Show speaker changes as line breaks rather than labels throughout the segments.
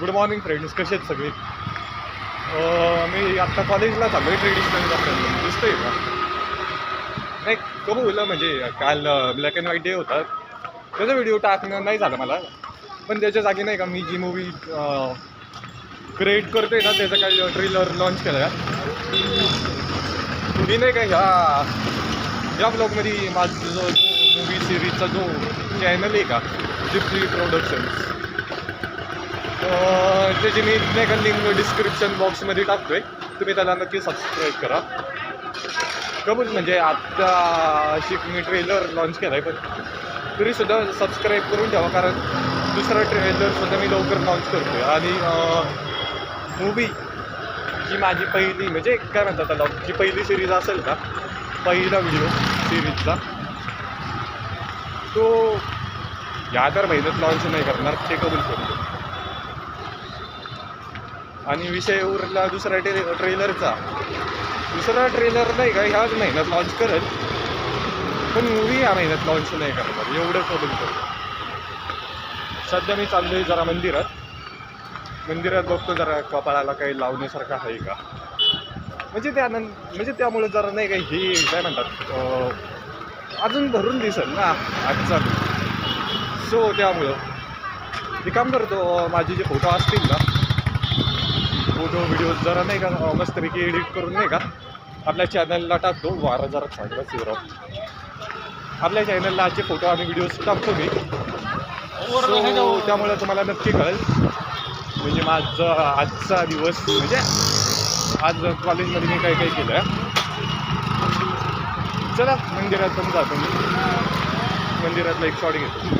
Good morning friends कसे आहेत सगळे? मी आत्ता कॉलेजला चाललो आहे ट्रेडिशनल दाखवलं आहे का? नाही कबूल म्हणजे काल ब्लॅक अँड व्हाईट डे होता. त्याचा व्हिडिओ टाकणं नाही झालं मला. पण त्याच्या जागी नाही का मी जी मूवी क्रिएट करतोय ना त्याचा काही ट्रेलर लॉन्च केला तुम्ही नाही का ह्या या ब्लॉगमध्ये माझा जो मूवी सिरीजचा जो चॅनल आहे का जिप्सी प्रोडक्शन्स त्याची मी नाही का लिंक डिस्क्रिप्शन बॉक्समध्ये टाकतो आहे तुम्ही त्याला नक्की सबस्क्राईब करा. कबूल म्हणजे आत्ता शिक मी ट्रेलर लॉन्च केला आहे पण तरीसुद्धा सबस्क्राईब करून ठेवा कारण दुसरा ट्रेलरसुद्धा मी लवकर लॉन्च करतो आहे आणि मूवी जी माझी पहिली म्हणजे काय म्हणतात त्याला जी पहिली सिरीज असेल का पहिला व्हिडिओ सिरीजचा तो या तर महिन्यात लॉन्च नाही करणार ते कबूल करतो आणि विषय उरला दुसरा ट्रे ट्रेलरचा. दुसरा ट्रेलर नाही का ह्याच महिन्यात लॉन्च करेल. पण मूवी या महिन्यात लॉन्च नाही करणार. एवढं करून करतो. सध्या मी चाललो आहे जरा मंदिरात. मंदिरात बघतो जरा कपाळाला काही लावण्यासारखं आहे का? म्हणजे त्या म्हणजे त्यामुळे जरा नाही काही हे काय म्हणतात अजून भरून दिसेल ना आजचा. सो त्यामुळं. मी काम करतो माझे जे फोटो असतील ना फोटो व्हिडिओ जरा नाही का मस्त पैकी एडिट करून नाही का आपल्या चॅनलला टाकतो. वारा जरा चांगला शिवराव. आपल्या चॅनलला आजचे फोटो आणि व्हिडिओज टाकतो मी. त्यामुळे तुम्हाला नक्की कळेल. म्हणजे माझा आजचा दिवस म्हणजे आज कॉलेजमध्ये मी काय काय केलं? चला मंदिरात पण जातो मी. मंदिरातला एक शॉट घेतो.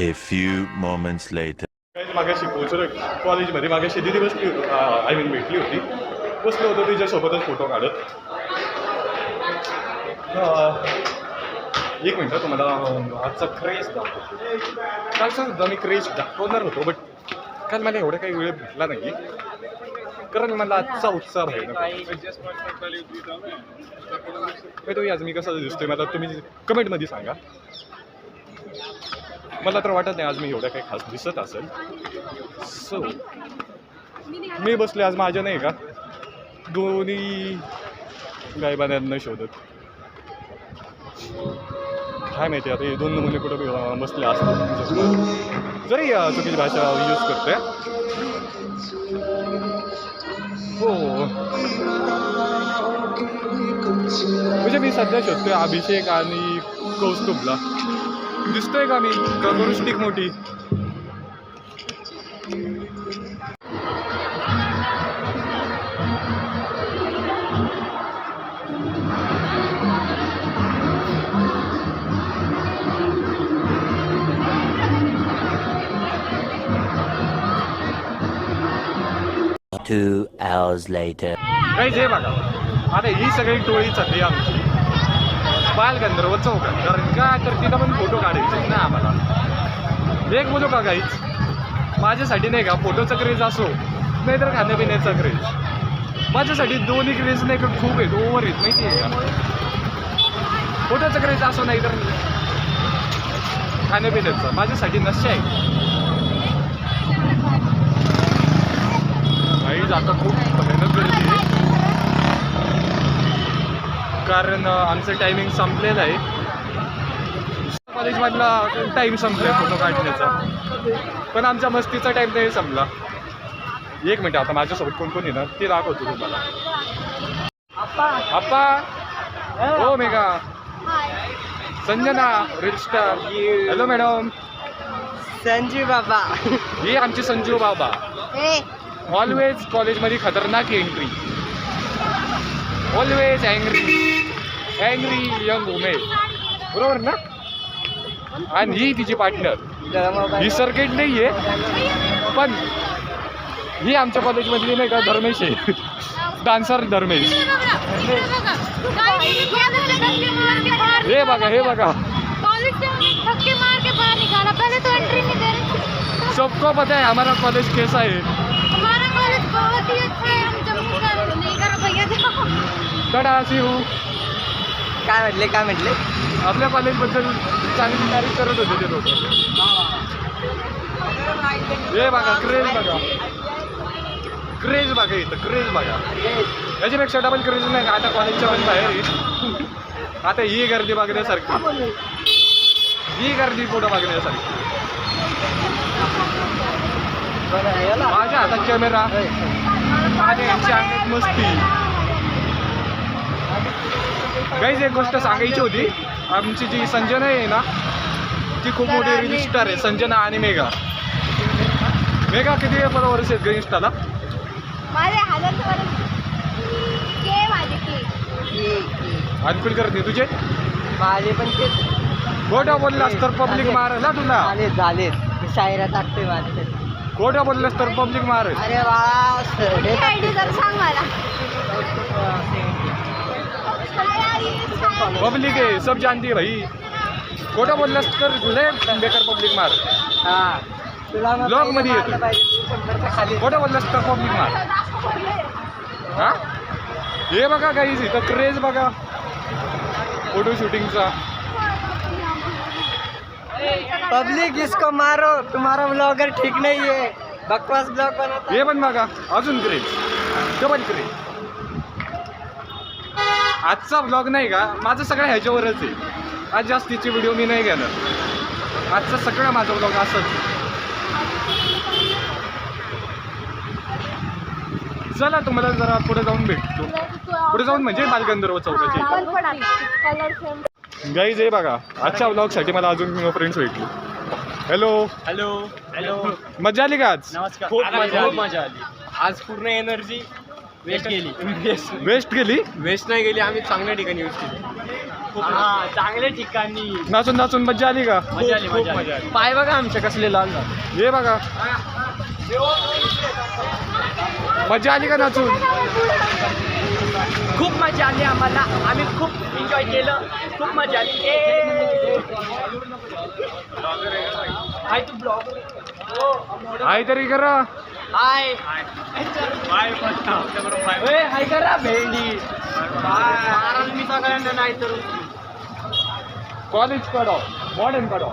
A few moments later.
मागाशी पोहोचलो कॉलेजमध्ये मागाशी दिदी बसली आय मीन भेटली होती. बसलो होतो तिच्यासोबतच फोटो काढत. एक मिनटं तुम्हाला आजचा क्रेज दाखवतो. कालचा सुद्धा मी क्रेज दाखवणार होतो बट काल मला एवढा काही वेळ भेटला नाही. कारण मला आजचा उत्साह आहे ना. तुम्ही आज मी कसं दिसतोय मला तुम्ही कमेंटमध्ये सांगा. मला तर वाटत नाही आज मी एवढं काही खास दिसत असेल. सो मी बसले आज माझ्या नाही का? दोन्ही गायबान्यांना शोधत. काय माहिती आता हे दोन नमुने कुठं बसले असतात जरी चुकीची भाषा यूज करते हो. म्हणजे मी सध्या शोधतोय अभिषेक आणि कौस्तुभला. दिसतोय का मी? करू स्टिक मोठी?
Two hours later.
काही जे बघा. आता ही सगळी टोळी चालली आमची. बालगंधर्व चौकात कारण का? तर तिथं पण फोटो काढायचे ना आम्हाला. एक बोलू का काहीच माझ्यासाठी नाही का फोटोचं क्रेज असो नाहीतर खाण्यापिण्याचा क्रेज माझ्यासाठी दोन्ही क्रेज नाही का खूप आहेत ओव्हर आहेत माहिती आहे का? फोटोचं क्रेज असो नाही तर खाण्यापिण्याचं. माझ्यासाठी नशा आहे काही आता खूप भयानक गर्दी आहे. कारण आमचं टायमिंग संपलेलं आहे. कॉलेजमधला टाईम संपला फोटो काढण्याचा. पण आमच्या मस्तीचा टाईम नाही संपला. एक मिनिट आता माझ्यासोबत कोण कोण येणार ते दाखवतो तुम्हाला. आप्पा. हो Megha. Sanjana reel star hello madam
Sanju Baba.
ही आमची संजू बाबा. ऑलवेज कॉलेजमध्ये खतरनाक entry always angry angry young उमेद बरोबर ना? आणि ही तिची पार्टनर ही सर्किट नाही आहे पण ही आमच्या कॉलेजमधली नाही का धर्मेश आहे? डान्सर धर्मेश. हे बघा हे बघा.
धक्के मार के बाहर निकाला पहले तो एंट्री नहीं दे रहे
सबको पता है हमारा कॉलेज कैसा है
हमारा कॉलेज बहुत ही अच्छा है हम जम्मू का नहीं करो भैया देखो
अशी हो
काय म्हटले काय म्हटले?
आपल्या कॉलेजबद्दल चांगली तारीफ करत होते ते लोक. हे बघा क्रेज बघा. क्रेज बघा इथं क्रेज बघा. याच्यापेक्षा डबल क्रेज नाही का? आता कॉलेजच्या पण बाहेर. आता ही गर्दी बघण्यासारखी. ही गर्दी पुढं बघण्यासारखी. माझ्या हातात कॅमेरा आणि यांची मस्ती. काहीच एक गोष्ट सांगायची होती. आमची जी संजना आहे ना ती खूप मोठी रील स्टार आहे. संजना आणि मेघा. मेघा किती फॉलोअर्स आहेत ग इंस्टाला
माझे हजार के माझे के?
अनफिल करते तुझे?
माझे पण ते
खोटं बोललास तर पब्लिक मारेल ना तुला.
झाले झाले शायरा टाकते माझे
खोटं बोललास तर पब्लिक मारेल.
अरे वा
सांग मला.
पब्लिक आहे सब जानती है भाई खोटं बोललास तर लय बेकार पब्लिक मार।
हा
Vlog मध्ये येतो. खोटं बोललास तर पब्लिक मार। हा? हे बघा काहीच इथं क्रेज बघा। फोटो शूटिंगचा
पब्लिक इसको मारो तुम्हारा ब्लॉगर ठीक नहीं है। बकवास ब्लॉग बनाता।
हे पण बघा अजून क्रेज डबल क्रेज आजचा ब्लॉग नाही का? माझं सगळं ह्याच्यावरच आहे. आज जास्तीचे व्हिडिओ मी नाही घेणार. आजचा सगळा माझा ब्लॉग असंच. चला तुम्हाला जरा पुढे जाऊन भेटतो. पुढे जाऊन म्हणजे बालगंधर्व चौकाची. गाईज आहे बघा आजच्या ब्लॉगसाठी मला अजून फ्रेंड्स भेटले. हॅलो
हॅलो हॅलो
मजा आली का आज?
नमस्कार.
खूप. मजा आली. आज पूर्ण एनर्जी वेस्ट गेली वेस्ट
गेली
वेस्ट नाही गेली आम्ही चांगल्या ठिकाणी यूज केली.
हा चांगल्या ठिकाणी.
नाचून नाचून मजा आली का?
मजा आली
खूप
मजा आली.
पाय बघा आमचे कसले लाल झाले
ये बघा. मजा आली का नाचून?
खूप मजा आली आम्हाला. आम्ही खूप एन्जॉय केलं. खूप मजा आली. ए! तू ब्लॉग.
आहे तरी करा.
हाय. ए, हाय करा भेंडी. मी सगळ्यांना नाही तर
कॉलेज कडो मॉडर्न कडो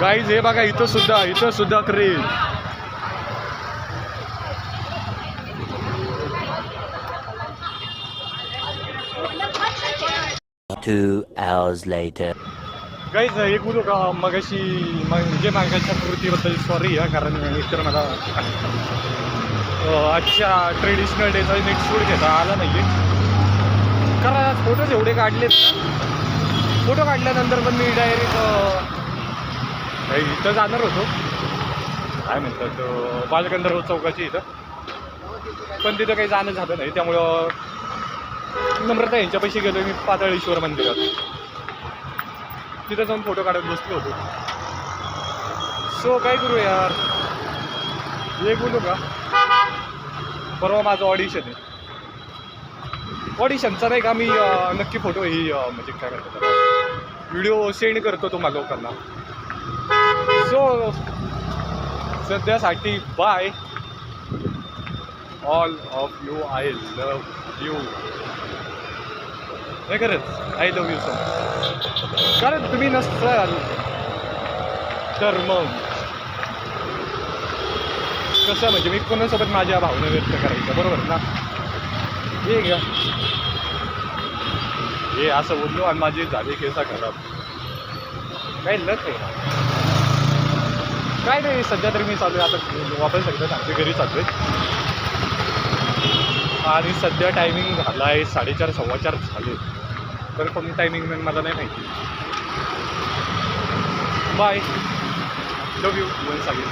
गाईज हे बघा इथं सुद्धा इथं सुद्धा craze
Two hours later.
Guys एक बोलू का मगाशी म्हणजे मागाच्या कृतीबद्दल सॉरी हा कारण एकतर मला अच्छा आजच्या ट्रेडिशनल डेचा नेक्स्ट शूट घेता आला नाही कारण आज फोटोज एवढे काढलेत फोटो काढल्यानंतर पण मी डायरेक्ट इथं जाणार होतो. काय म्हणतात अं, बालगंधर्व चौकाची इथं. पण तिथं काही जाणं झालं नाही. त्यामुळं नम्रता यांच्यापाशी गेलो मी पाताळेश्वर मंदिरात. तिथं जाऊन फोटो काढत बसलो होतो. सो काय करू यार? हे बोलू का? परवा माझं ऑडिशन आहे. ऑडिशनचा नाही का मी नक्की फोटो ही म्हणजे काय करतो व्हिडिओ सेंड करतो तुम्हाला लोकांना. So सध्यासाठी bye all of you I love you नाही खरंच आय लव्ह यू सो कारण तुम्ही नसताल तर मग कसं म्हणजे मी कोणासोबत माझ्या भावना व्यक्त करायच्या बरोबर ना हे घ्या हे असं बोललो आणि माझे झाले केसा खराब काय लक आहे काय नाही सध्या तरी मी चालू आहे आता वापस एकदा सांगते घरी चालू आहे आणि सध्या टायमिंग झाला आहे साडेचार सव्वाचार झाले. तर कोणी टायमिंग मला नाही माहिती. बाय लव यू वन सांगेल